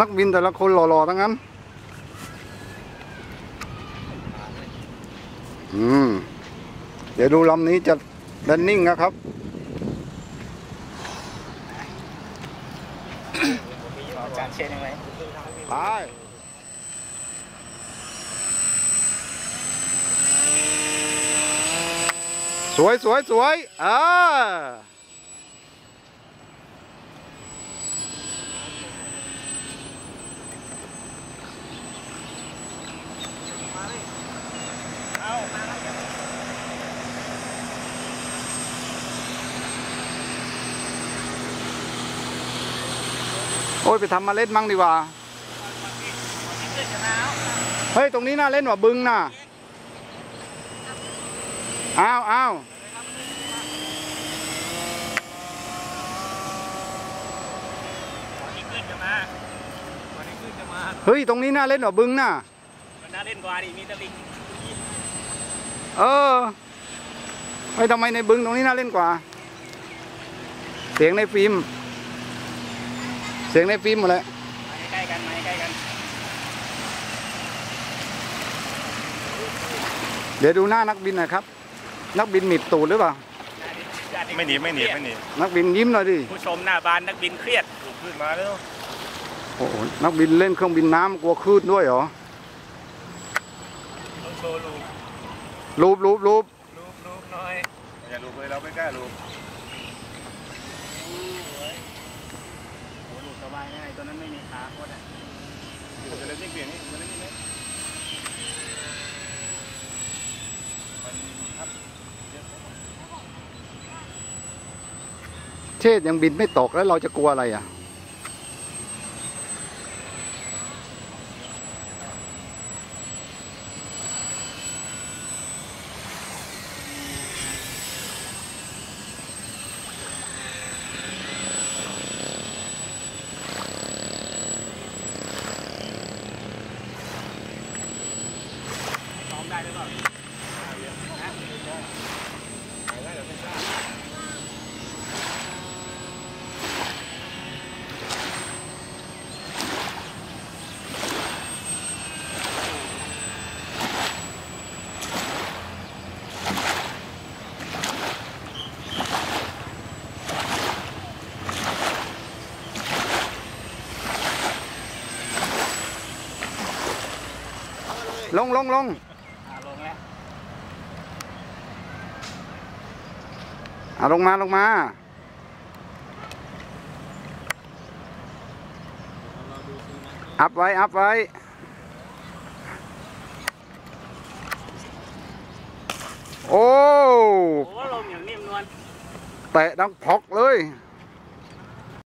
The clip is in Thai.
นักบินแต่ละคนหล่อๆทั้งนั้น อืม เดี๋ยวดูลำนี้จะแลนนิ่งนะครับ อาจารย์เชนยังไงไปสวยสวยสวยอ่า โอ้ยไปทำมาเล่นมั่งดีกว่า เฮ้ย ตรงนี้น่าเล่นว่าบึงน่ะ อ้าวอ้าวเฮ้ย ตรงนี้น่าเล่นว่าบึงน่ะ มันน่าเล่นกว่าดิมีตะลิงเออเฮ้ยทำไมในบึงตรงนี้น่าเล่นกว่า เสียงในฟิล์ม เสียงในฟิล์มหมดเลยมาใกล้ๆกันมาใกล้ๆกัน เดี๋ยวดูหน้านักบินหน่อยครับ นักบินหนีบตูดหรือเปล่า ไม่หนีไม่หนีไม่หนีนักบินยิ้มหน่อยดิ ผู้ชมหน้าบานนักบินเครียดขึ้นมาแล้วโอ้โหนักบินเล่นเครื่องบินน้ำกลัวคลื่นด้วยเหรอต้อง โชว์ลูกรูปรูปรูปลูกลูกหน่อยอย่าลูกเลยเราไม่กล้าลูกโอ้ลูกสบายง่ายตัวนั้นไม่มีขาโคตรอะอยู่จะเล่นยิ่งเปลี่ยนนี่มันเล่นยิ่งไหมมันครับเชษยังบินไม่ตกแล้วเราจะกลัวอะไรอะ ได้หรือเปล่าฮะลงลงลงอ่าลงแล้ว อะลงมาลงมาอัพไว้อัพไว้โอ้โอ้ลมอย่างนิ่มนวลเตะดังพอกเลยโ